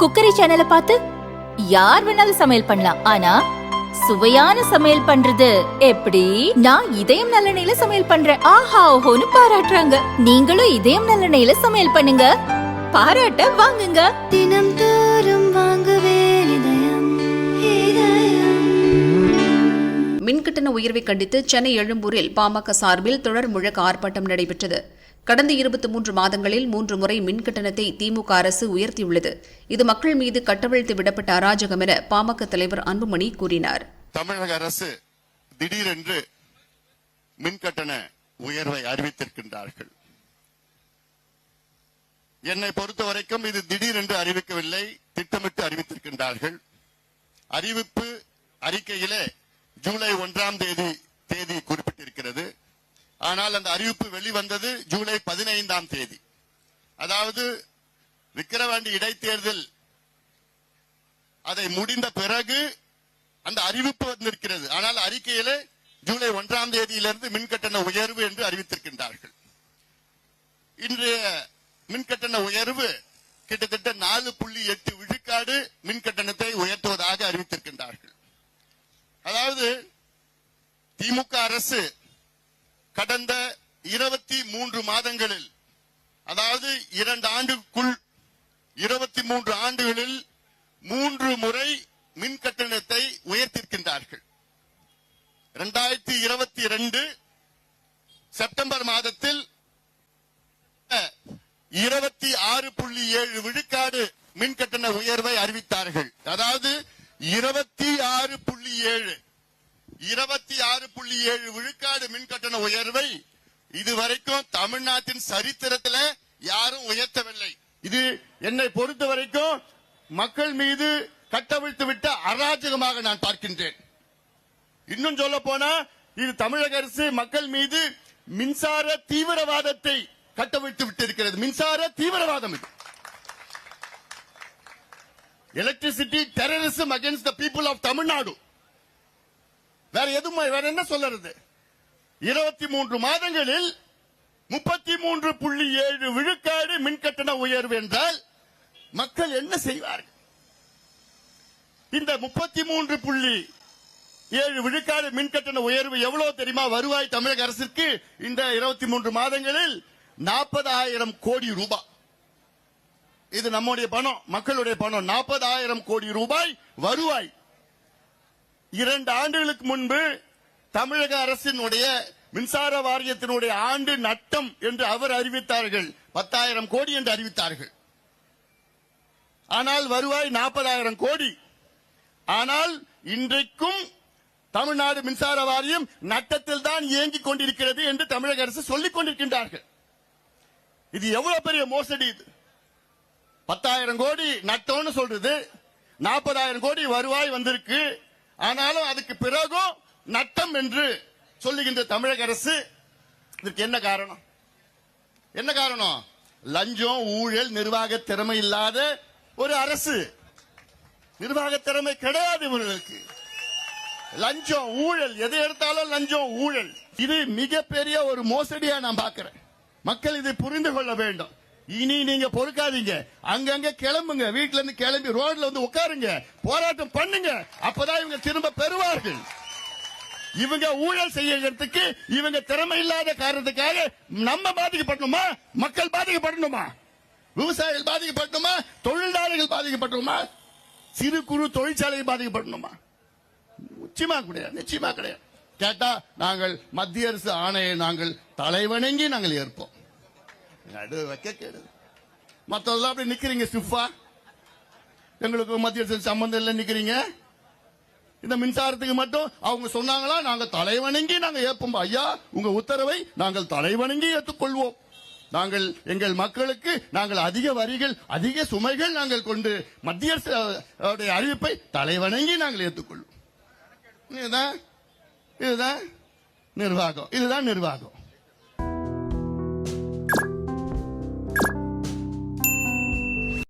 Cookery சேனலை பார்த்து யார் வேணாலும் சமையல் பண்ணலாம். ஆனா சுவையான சமையல் பண்றது எப்படி? நான் இதயம் நல்லெண்ணெயில சமையல் பண்றேன். ஆஹா ஓஹோன்னு பாராட்டுறாங்க. நீங்களும் இதயம் நல்லெண்ணெயில சமையல் பண்ணுங்க. பாராட்ட வாங்குங்க. தினம் தோறும் வாங்குவே இதயம் இதயம். மின்கட்டண உயர்வை கண்டித்து சென்னை எழும்பூரில் பாமக சார்பில் தொடர் முழக்க ஆர்ப்பாட்டம் நடைபெற்றது. கடந்த இருபத்தி மூன்று மாதங்களில் மூன்று முறை மின்கட்டணத்தை திமுக அரசு உயர்த்தியுள்ளது. இது மக்கள் மீது கட்டவிழ்த்து விடப்பட்ட அராஜகம் என பாமக தலைவர் அன்புமணி கூறினார். தமிழக அரசு திடீரென்று மின்கட்டண உயர்வை அறிவித்திருக்கின்றார்கள். என்னை பொறுத்த வரைக்கும் இது திடீரென்று அறிவிக்கவில்லை திட்டமிட்டு அறிவித்திருக்கின்றார்கள். அறிவிப்பு அறிக்கையிலே ஜூலை ஒன்றாம் தேதி தேதி குறிப்பிட்டிருக்கிறது. ஆனால் அந்த அறிவிப்பு வெளிவந்தது ஜூலை பதினைந்தாம் தேதி. அதாவது விக்கிரவாண்டி இடைத்தேர்தல் அதை முடிந்த பிறகு அந்த அறிவிப்பு வந்திருக்கிறது. ஆனால் அறிக்கையில ஜூலை ஒன்றாம் தேதியிலிருந்து மின்கட்டண உயர்வு என்று அறிவித்திருக்கின்றார்கள். இன்றைய மின்கட்டண உயர்வு கிட்டத்தட்ட நாலு புள்ளி எட்டு விழுக்காடு மின்கட்டணத்தை உயர்த்துவதாக அறிவித்திருக்கின்றார்கள். அதாவது திமுக அரசு கடந்த இருபத்தி மூன்று மாதங்களில் அதாவது இரண்டு ஆண்டுக்குள் இருபத்தி மூன்று ஆண்டுகளில் மூன்று முறை மின் கட்டணத்தை உயர்த்திருக்கின்றார்கள். இரண்டாயிரத்தி இருபத்தி ரெண்டு செப்டம்பர் மாதத்தில் இருபத்தி ஆறு புள்ளி ஏழு விழுக்காடு மின் கட்டண உயர்வை அறிவித்தார்கள். அதாவது இருபத்தி ஆறு புள்ளி ஏழு இருபத்தி ஆறு புள்ளி ஏழு விழுக்காடு மின் கட்டண உயர்வை இதுவரைக்கும் தமிழ்நாட்டின் சரித்திரத்தில் யாரும் உயர்த்தவில்லை. இது என்னை பொறுத்த வரைக்கும் மக்கள் மீது கட்டவிழ்த்து விட்ட அராஜகமாக நான் பார்க்கின்றேன். இன்னும் சொல்ல போனா இது தமிழக அரசு மக்கள் மீது மின்சார தீவிரவாதத்தை கட்டவிழ்த்து விட்டிருக்கிறது மின்சார தீவிரவாதம் இது. Electricity terrorism against the people of Tamil Nadu வேற எதுவும்? வேற என்ன சொல்லறது? இருபத்தி மூன்று மாதங்களில் முப்பத்தி மூன்று புள்ளி ஏழு விழுக்காடு மின்கட்டண உயர்வு என்றால் மக்கள் என்ன செய்வார்கள்? இந்த முப்பத்தி மூன்று புள்ளி ஏழு விழுக்காடு மின்கட்டண உயர்வு எவ்வளவு தெரியுமா? வருவாய் தமிழக அரசிற்கு இந்த இருபத்தி மூன்று மாதங்களில் நாற்பதாயிரம் கோடி ரூபாய். இது நம்முடைய பணம் மக்களுடைய பணம். நாற்பதாயிரம் கோடி ரூபாய் வருவாய் இரண்டு ஆண்டுகளுக்கு முன்பு தமிழக அரசினுடைய மின்சார வாரியத்தினுடைய ஆண்டு நட்டம் என்று அவர் அறிவித்தார்கள். பத்தாயிரம் கோடி என்று அறிவித்தார்கள். ஆனால் வருவாய் நாற்பதாயிரம் கோடி. ஆனால் இன்றைக்கும் தமிழ்நாடு மின்சார வாரியம் நட்டத்தில் தான் இயங்கிக் கொண்டிருக்கிறது என்று தமிழக அரசு சொல்லிக் கொண்டிருக்கின்றார்கள். இது எவ்வளவு பெரிய மோசடி இது? பத்தாயிரம் கோடி நட்டம்னு சொல்றது. நாற்பதாயிரம் கோடி வருவாய் வந்திருக்கு. ஆனாலும் அதுக்கு பிறகும் நட்டம் என்று சொல்லுகின்ற தமிழக அரசு இதற்கு என்ன காரணம்? என்ன காரணம்? லஞ்சம் ஊழல் நிர்வாக திறமை இல்லாத ஒரு அரசு. நிர்வாக திறமை கிடையாது இவர்களுக்கு. லஞ்சம் ஊழல் எதை எடுத்தாலும் லஞ்சம் ஊழல். இது மிகப்பெரிய ஒரு மோசடியா நான் பார்க்கிறேன். மக்கள் இதை புரிந்து கொள்ள வேண்டும். இனி நீங்க பொறுக்காதீங்க. அங்கங்க கிளம்புங்க. வீட்டுல இருந்து கிளம்பி ரோட்ல வந்து உட்காருங்க. போராட்டம் பண்ணுங்க. அப்பதான் இவங்க திரும்ப பெறுவார்கள். இவங்க ஊழல் செய்யறதுக்கு இவங்க திறமை இல்லாத காரணத்துக்காக நம்ம பாதிக்கப்படணுமா? மக்கள் பாதிக்கப்படணுமா? விவசாயிகள் பாதிக்கப்படணுமா? தொழிலாளர்கள் பாதிக்கப்படணுமா? சிறு குறு தொழிற்சாலை பாதிக்கப்படணுமா? நிச்சயமா கிடையாது. நிச்சயமா கிடையாது. கேட்டா நாங்கள் மத்திய அரசு ஆணையை நாங்கள் தலைவணங்கி நாங்கள் ஏற்போம். நடு வைக்க கேடு. மற்றதெல்லாம் அப்படி நிக்கிறீங்க ஸ்டிஃபா எங்களுக்கு மத்திய அரசு சம்பந்தம் இல்லை நிக்கிறீங்க. இந்த மின்சாரத்துக்கு மட்டும் அவங்க சொன்னாங்களா நாங்க தலைவணங்கி நாங்க ஏற்போம் ஐயா உங்க உத்தரவை நாங்கள் தலைவணங்கி ஏற்றுக்கொள்வோம் நாங்கள் எங்கள் மக்களுக்கு நாங்கள் அதிக வரிகள் அதிக சுமைகள் நாங்கள் கொண்டு மத்திய அரசு அறிவிப்பை தலைவணங்கி நாங்கள் ஏற்றுக்கொள்வோம் இதுதான் இதுதான் நிர்வாகம். இதுதான் நிர்வாகம்.